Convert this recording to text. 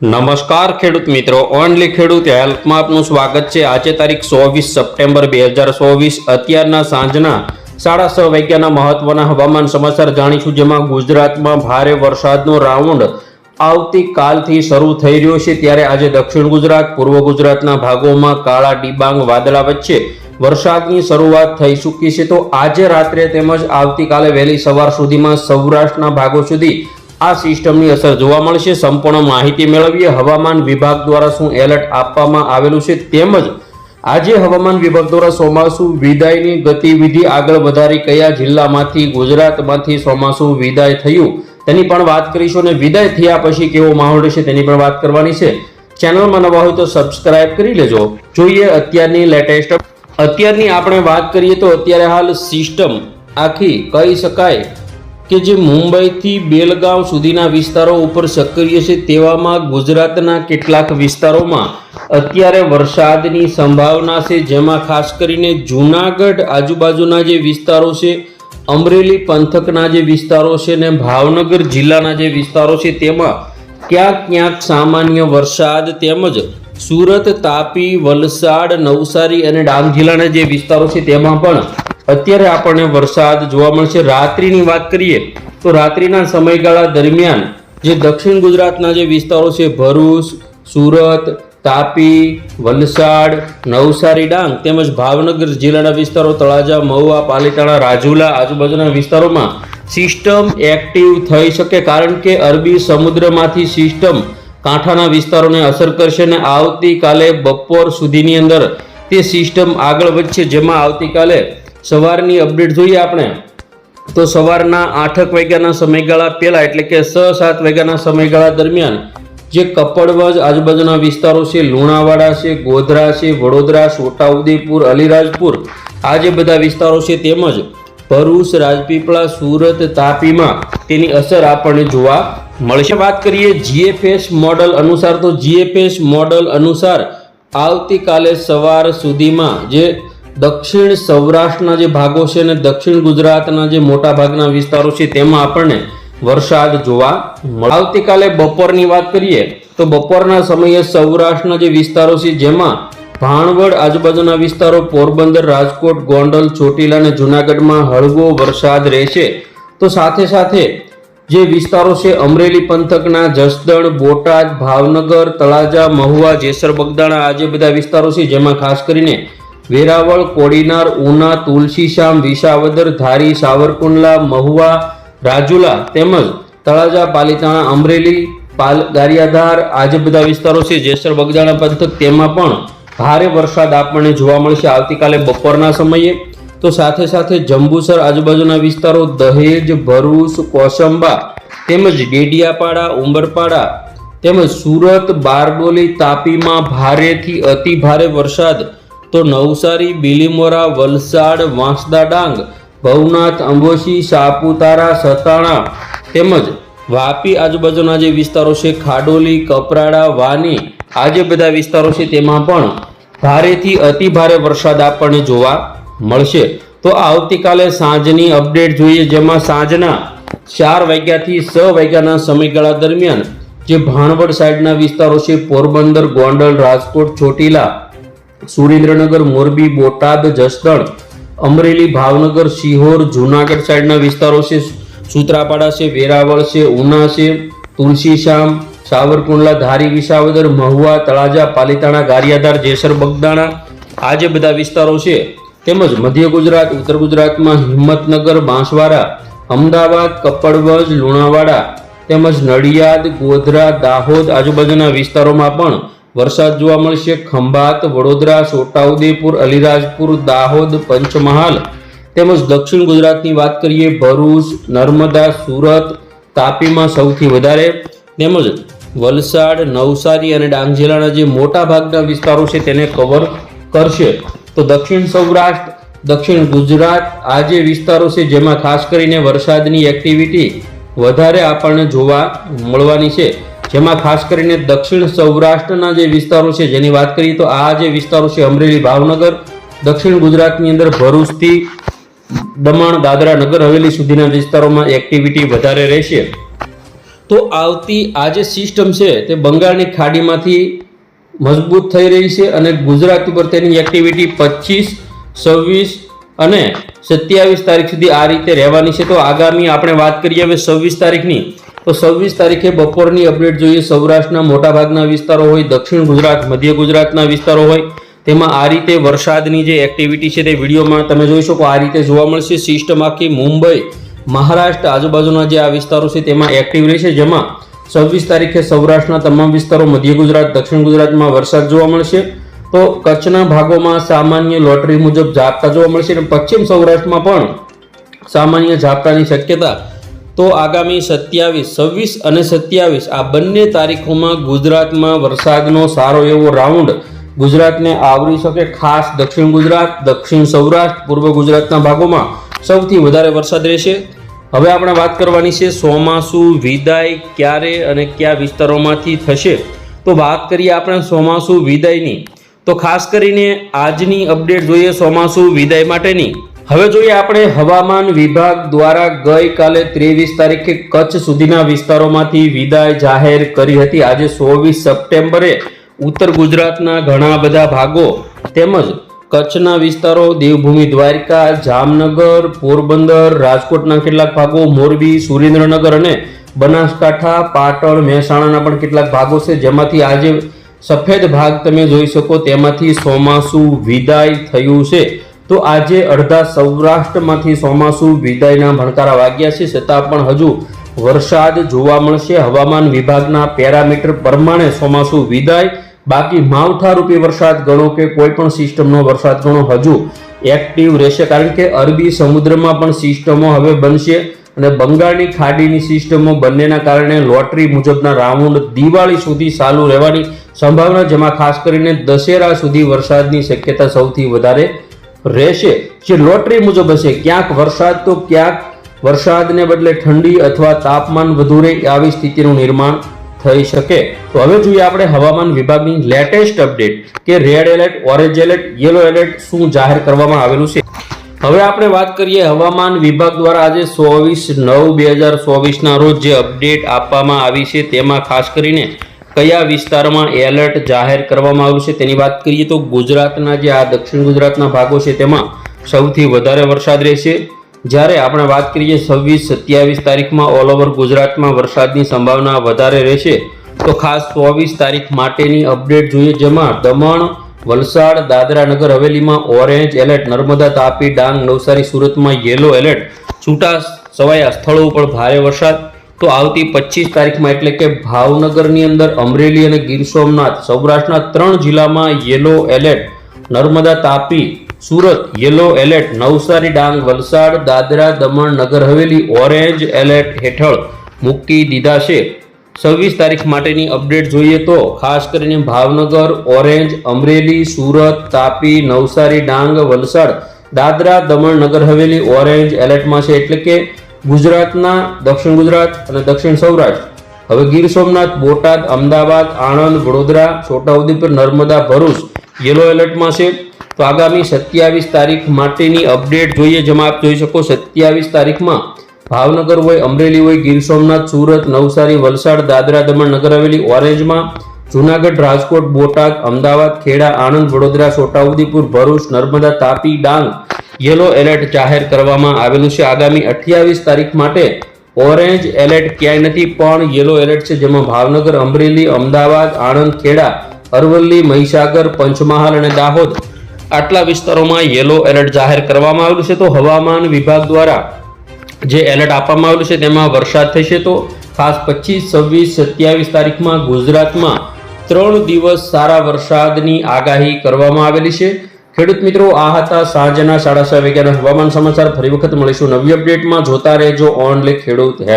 નમસ્કાર ખેડૂત મિત્રો, ઓનલી ખેડૂત હેલ્પમાં આપનું સ્વાગત છે. આજે તારીખ ચોવીસ સપ્ટેમ્બર બે હજાર ચોવીસ, અત્યારના સાંજના સાડા છ વાગ્યાના મહત્વના હવામાન સમાચાર જાણીશું, જેમાં ગુજરાતમાં ભારે વરસાદનો રાઉન્ડ આવતીકાલથી શરૂ થઈ રહ્યો છે. ત્યારે આજે દક્ષિણ ગુજરાત, પૂર્વ ગુજરાતના ભાગોમાં કાળા ડિબાંગ વાદળા વચ્ચે વરસાદની શરૂઆત થઈ ચૂકી છે. તો આજે રાત્રે તેમજ આવતીકાલે વહેલી સવાર સુધીમાં સૌરાષ્ટ્રના ભાગો સુધી આ સિસ્ટમની અસર જોવા મળશે. સંપૂર્ણ માહિતી મેળવીએ. હવામાન વિભાગ દ્વારા શું એલર્ટ આપવામાં આવેલું છે તેમજ આજે હવામાન વિભાગ દ્વારા ચોમાસુ વિદાયની ગતિવિધિ આગળ વધારી કયા જિલ્લામાંથી ગુજરાતમાંથી ચોમાસુ વિદાય થયું? તેની પણ વાત કરીશું અને વિદાય થયા પછી કેવો માહોલ રહેશે તેની પણ વાત કરવાની છે. ચેનલમાં નવા હોય તો સબસ્ક્રાઇબ કરી લેજો. જોઈએ અત્યારની લેટેસ્ટ અત્યારની આપણે વાત કરીએ તો અત્યારે હાલ સિસ્ટમ આખી કહી શકાય કે જે મુંબઈથી બેલગાંવ સુધીના વિસ્તારો ઉપર સક્રિય છે તેવામાં ગુજરાતના કેટલાક વિસ્તારોમાં અત્યારે વરસાદની સંભાવના છે, જેમાં ખાસ કરીને જૂનાગઢ આજુબાજુના જે વિસ્તારો છે, અમરેલી પંથકના જે વિસ્તારો છે ને ભાવનગર જિલ્લાના જે વિસ્તારો છે તેમાં ક્યાંક ક્યાંક સામાન્ય વરસાદ તેમજ સુરત, તાપી, વલસાડ, નવસારી અને ડાંગ જિલ્લાના જે વિસ્તારો છે તેમાં પણ અત્યારે આપણને વરસાદ જોવા મળશે. રાત્રિની વાત કરીએ તો રાત્રિના સમયગાળા દરમિયાન જે દક્ષિણ ગુજરાતના જે વિસ્તારો છે, ભરૂચ, સુરત, તાપી, વલસાડ, નવસારી, ડાંગ તેમજ ભાવનગર જિલ્લાના વિસ્તારો, તળાજા, મહુવા, પાલીતાણા, રાજુલા આજુબાજુના વિસ્તારોમાં સિસ્ટમ એક્ટિવ થઈ શકે કારણ કે અરબી સમુદ્રમાંથી સિસ્ટમ કાંઠાના વિસ્તારોને અસર કરશે અને આવતીકાલે બપોર સુધીની અંદર તે સિસ્ટમ આગળ વધશે. જેમાં આવતીકાલે સવારની અપડેટ જોઈએ આપણે? તો સવારના આઠક વાગ્યાના સમયગાળા પહેલાં, એટલે કે છ સાત વાગ્યાના સમયગાળા દરમિયાન, જે કપડવજ આજુબાજુના વિસ્તારો છે, લુણાવાડા છે, ગોધરા છે, વડોદરા, છોટાઉદેપુર, અલીરાજપુર, આ જે બધા વિસ્તારો છે તેમજ ભરૂચ, રાજપીપળા, સુરત, તાપીમાં તેની અસર આપણને જોવા મળશે. વાત કરીએ જીએફએસ મોડલ અનુસાર, તો જીએફએસ મોડલ અનુસાર આવતીકાલે સવાર સુધીમાં જે દક્ષિણ સૌરાષ્ટ્રના જે ભાગો છે અને દક્ષિણ ગુજરાતના જે મોટા ભાગના વિસ્તારો છે, તેમાં આપણને વરસાદ જોવા મળે. આવતીકાલે બપોરની વાત કરીએ, તો બપોરના સમયે સૌરાષ્ટ્રના જે વિસ્તારો છે, જેમાં ભાણવડ આજુબાજુના વિસ્તારો, પોરબંદર, રાજકોટ, ગોંડલ, ચોટીલા અને જુનાગઢમાં હળવો વરસાદ રહેશે. તો સાથે સાથે જે વિસ્તારો છે, અમરેલી પંથકના જસદણ, બોટાદ, ભાવનગર, તળાજા, મહુવા, જેસર, બગદાણા આ જે બધા વિસ્તારો છે, જેમાં ખાસ કરીને વેરાવળ, કોડીનાર, ઉના તુલસીશ્યામ વિસાવદર, ધારી, સાવરકુંડલા, મહુવા, રાજુલા તેમજ તળાજા, પાલીતાણા, અમરેલી, પાલ, ગારિયાધાર આ જે બધા વિસ્તારો છે. જેસર, બગદાણા પંથક તેમાં પણ ભારે વરસાદ આપણને જોવા મળશે આવતીકાલે બપોરના સમયે. તો સાથે સાથે જંબુસર આજુબાજુના વિસ્તારો દહેજ, ભરૂચ, કોસંબા તેમજ ડેડિયાપાડા, ઉંબરપાડા તેમજ સુરત, બારડોલી, તાપીમાં ભારેથી અતિ ભારે વરસાદ તો નવસારી, બિલીમોરા, વલસાડ, વાંસદા ડાંગ, ભવનાથ, અંબોશી, સાપુતારા, સતાણા તેમજ વાપી આજુબાજુના જે વિસ્તારો છે, ખાડોલી, કપરાડા, વાની, આ જે બધા વિસ્તારો છે તેમાં પણ ભારેથી અતિ ભારે વરસાદ આપણને જોવા મળશે. તો આવતીકાલે સાંજની અપડેટ જોઈએ, જેમાં સાંજના ચાર વાગ્યાથી છ વાગ્યાના સમયગાળા દરમિયાન જે ભાણવડ સાઈડના વિસ્તારો છે, પોરબંદર, ગોંડલ, રાજકોટ, ચોટીલા સુરેન્દ્રનગર, મોરબી, બોટાદ, જસદણ, અમરેલી, ભાવનગર સિહોર જુનાગઢ સાઈડના વિસ્તારો છે. સૂત્રાપાડા છે, વેરાવળ છે, ઉના છે તુલસીશ્યામ સાવરકુંડલા, ધારી વિસાવદર, મહુવા, તળાજા, પાલીતાણા, ગારિયાધાર, જેસર, બગદાણા આ જે બધા વિસ્તારો છે તેમજ મધ્ય ગુજરાત, ઉત્તર ગુજરાતમાં હિંમતનગર, બાંસવાડા, અમદાવાદ, કપડવજ, લુણાવાડા તેમજ નડિયાદ, ગોધરા, દાહોદ આજુબાજુના વિસ્તારોમાં પણ વરસાદ જોવા મળશે. ખંભાત, વડોદરા, છોટાઉદેપુર, અલીરાજપુર, દાહોદ, પંચમહાલ તેમજ દક્ષિણ ગુજરાતની વાત કરીએ, ભરૂચ, નર્મદા, સુરત, તાપીમાં સૌથી વધારે તેમજ વલસાડ, નવસારી અને ડાંગ જિલ્લાના જે મોટા ભાગના વિસ્તારો છે તેને કવર કરશે. તો દક્ષિણ સૌરાષ્ટ્ર, દક્ષિણ ગુજરાત આ જે વિસ્તારો છે જેમાં ખાસ કરીને વરસાદની એક્ટિવિટી વધારે આપણને જોવા મળવાની છે. જેમાં ખાસ કરીને દક્ષિણ સૌરાષ્ટ્રના જે વિસ્તારો છે, જેની વાત કરીએ તો આ જે વિસ્તારો છે, અમરેલી, ભાવનગર, દક્ષિણ ગુજરાતની અંદર ભરૂચથી દમણ, દાદરા નગર હવેલી સુધીના વિસ્તારોમાં એક્ટિવિટી વધારે રહેશે. તો આવતી આ જે સિસ્ટમ છે, તે બંગાળની ખાડીમાંથી મજબૂત થઈ રહી છે અને ગુજરાત ઉપર તેની એક્ટિવિટી પચીસ છવ્વીસ અને સત્યાવીસ તારીખ સુધી આ રીતે રહેવાની છે. તો આગામી આપણે વાત કરીએ હવે છવ્વીસ તારીખની. તો છવ્વીસ તારીખે બપોરની અપડેટ જોઈએ. સૌરાષ્ટ્રના મોટાભાગના વિસ્તારો હોય, દક્ષિણ ગુજરાત, મધ્ય ગુજરાતના વિસ્તારો હોય, તેમાં આ રીતે વરસાદની જે એક્ટિવિટી છે તે વિડીયોમાં તમે જોઈ શકો. આ રીતે જોવા મળશે. સિસ્ટમ આખી મુંબઈ, મહારાષ્ટ્ર, આજુબાજુના જે આ વિસ્તારો છે તેમાં એક્ટિવ રહેશે. જેમાં છવ્વીસ તારીખે સૌરાષ્ટ્રના તમામ વિસ્તારો, મધ્ય ગુજરાત, દક્ષિણ ગુજરાતમાં વરસાદ જોવા મળશે. તો કચ્છના ભાગોમાં સામાન્ય લોટરી મુજબ ઝાપટા જોવા મળશે. અને પશ્ચિમ સૌરાષ્ટ્રમાં પણ સામાન્ય ઝાપટાની શક્યતા તો આગામી સત્યાવીસ, છવ્વીસ અને સત્યાવીસ આ બંને તારીખોમાં ગુજરાતમાં વરસાદનો સારો એવો રાઉન્ડ ગુજરાતને આવરી શકે ખાસ દક્ષિણ ગુજરાત, દક્ષિણ સૌરાષ્ટ્ર, પૂર્વ ગુજરાતના ભાગોમાં સૌથી વધારે વરસાદ રહેશે. હવે આપણે વાત કરવાની છે ચોમાસુ વિદાય ક્યારે અને કયા વિસ્તારોમાંથી થશે. તો વાત કરીએ આપણે ચોમાસુ વિદાયની. તો ખાસ કરીને આજની અપડેટ જોઈએ ચોમાસુ વિદાય માટેની. હવે જોઈએ આપણે હવામાન વિભાગ દ્વારા ગઈકાલે ત્રેવીસ તારીખે કચ્છ સુધીના વિસ્તારોમાંથી વિદાય જાહેર કરી હતી. આજે ચોવીસ સપ્ટેમ્બરે ઉત્તર ગુજરાતના ઘણા બધા ભાગો તેમજ કચ્છના વિસ્તારો, દેવભૂમિ, દ્વારકા, જામનગર, પોરબંદર, રાજકોટના કેટલાક ભાગો, મોરબી, સુરેન્દ્રનગર અને બનાસકાંઠા, પાટણ, મહેસાણાના પણ કેટલાક ભાગો છે. જેમાંથી આજે સફેદ ભાગ તમે જોઈ શકો, તેમાંથી ચોમાસું વિદાય થયું છે. તો આજે અડધા સૌરાષ્ટ્રમાંથી ચોમાસુ, વિદાયના ભણકારા વાગ્યા છે, છતાં પણ હજુ વરસાદ જોવા મળશે. હવામાન વિભાગના પેરામીટર પ્રમાણે ચોમાસુ, વિદાય. બાકી માવઠારૂપી વરસાદ, ગણો કે કોઈ પણ સિસ્ટમનો વરસાદ ગણો હજુ એક્ટિવ રહેશે, કારણ કે અરબી સમુદ્રમાં પણ સિસ્ટમો હવે બનશે અને બંગાળની ખાડીની સિસ્ટમો બંનેના કારણે લોટરી મુજબના રાઉન્ડ દિવાળી સુધી ચાલુ રહેવાની સંભાવના, જેમાં ખાસ કરીને દશેરા સુધી વરસાદની શક્યતા સૌથી વધારે રહેશે. જે લોટરી મુજબ હશે. ક્યાંક વરસાદ તો ક્યાંક વરસાદને બદલે ઠંડી અથવા તાપમાન વધુ રહે આવી સ્થિતિનું નિર્માણ થઈ શકે. તો હવે જોઈએ આપણે હવામાન વિભાગની લેટેસ્ટ અપડેટ કે red alert, orange alert, yellow alert શું જાહેર કરવામાં આવેલું છે. હવે આપણે વાત કરીએ હવામાન વિભાગ દ્વારા આજે ચોવીસ નવ બે હજાર ચોવીસના રોજ જે અપડેટ આપવામાં આવી છે તેમાં ખાસ કરીને કયા વિસ્તારમાં એલર્ટ જાહેર કરવામાં આવ્યું છે તેની વાત કરીએ તો ગુજરાતના જે આ દક્ષિણ ગુજરાતના ભાગો છે તેમાં સૌથી વધારે વરસાદ રહેશે. જ્યારે આપણે વાત કરીએ છવ્વીસ સત્યાવીસ તારીખમાં ઓલ ઓવર ગુજરાતમાં વરસાદની સંભાવના વધારે રહેશે, તો ખાસ ચોવીસ તારીખ માટેની અપડેટ જોઈએ જેમાં દમણ, વલસાડ, દાદરા નગર હવેલીમાં ઓરેન્જ એલર્ટ નર્મદા, તાપી, ડાંગ, નવસારી, સુરતમાં યેલો એલર્ટ છૂટા છવાયા સ્થળો ઉપર ભારે વરસાદ તો આવતી પચીસ તારીખમાં એટલે કે ભાવનગરની અંદર અમરેલી અને ગીર સોમનાથ, સૌરાષ્ટ્રના ત્રણ જિલ્લામાં yellow alert, Narmada Tapi, Surat yellow alert, Navsari Dang, Valsad, Dadra, Daman, Nagar Haveli, orange alert હેઠળ મૂકી દીધા છે. છવ્વીસ તારીખ માટેની અપડેટ જોઈએ તો ખાસ કરીને ભાવનગર, ઓરેન્જ, અમરેલી, સુરત, તાપી, નવસારી, ડાંગ, વલસાડ, દાદરા, દમણ, નગર હવેલી ઓરેન્જ એલર્ટમાં છે એટલે કે ગુજરાતના, દક્ષિણ ગુજરાત અને દક્ષિણ સૌરાષ્ટ્ર. હવે ગીર સોમનાથ, બોટાદ, અમદાવાદ, આણંદ, વડોદરા, છોટાઉદેપુર, નર્મદા, ભરૂચ યેલો એલર્ટમાં છે. તો આગામી સત્યાવીસ તારીખ માટેની અપડેટ જોઈએ, જેમાં આપ જોઈ શકો સત્યાવીસ તારીખમાં ભાવનગર હોય, અમરેલી હોય, ગીર સોમનાથ, સુરત, નવસારી, વલસાડ, દાદરા, દમણ નગર હવેલી, ઓરેન્જમાં જુનાગઢ, રાજકોટ, બોટાદ, અમદાવાદ, ખેડા, આણંદ, વડોદરા, છોટાઉદેપુર, ભરૂચ, નર્મદા, તાપી, ડાંગ યેલો એલર્ટ જાહેર કરવામાં આવેલું છે. આગામી અઠ્યાવીસ તારીખ માટે ઓરેન્જ એલર્ટ ક્યાંય નથી, પણ યેલો એલર્ટ છે, જેમાં ભાવનગર, અમરેલી, અમદાવાદ આણંદ ખેડા અરવલ્લી, મહીસાગર, પંચમહાલ અને દાહોદ આટલા વિસ્તારોમાં યેલો એલર્ટ જાહેર કરવામાં આવેલું છે. તો હવામાન વિભાગ દ્વારા જે એલર્ટ આપવામાં આવેલું છે, તેમાં વરસાદ થશે તો ખાસ પચીસ, છવ્વીસ, સત્યાવીસ તારીખમાં ગુજરાતમાં ત્રણ દિવસ સારા વરસાદની આગાહી કરવામાં આવેલી છે. ખેડૂત મિત્રો, આ હતા સાંજના સાડા છ વાગ્યાના હવામાન સમાચાર. ફરી વખત મળીશું નવી અપડેટમાં. જોતા રહેજો ઓનલી ખેડૂત હેલ્પ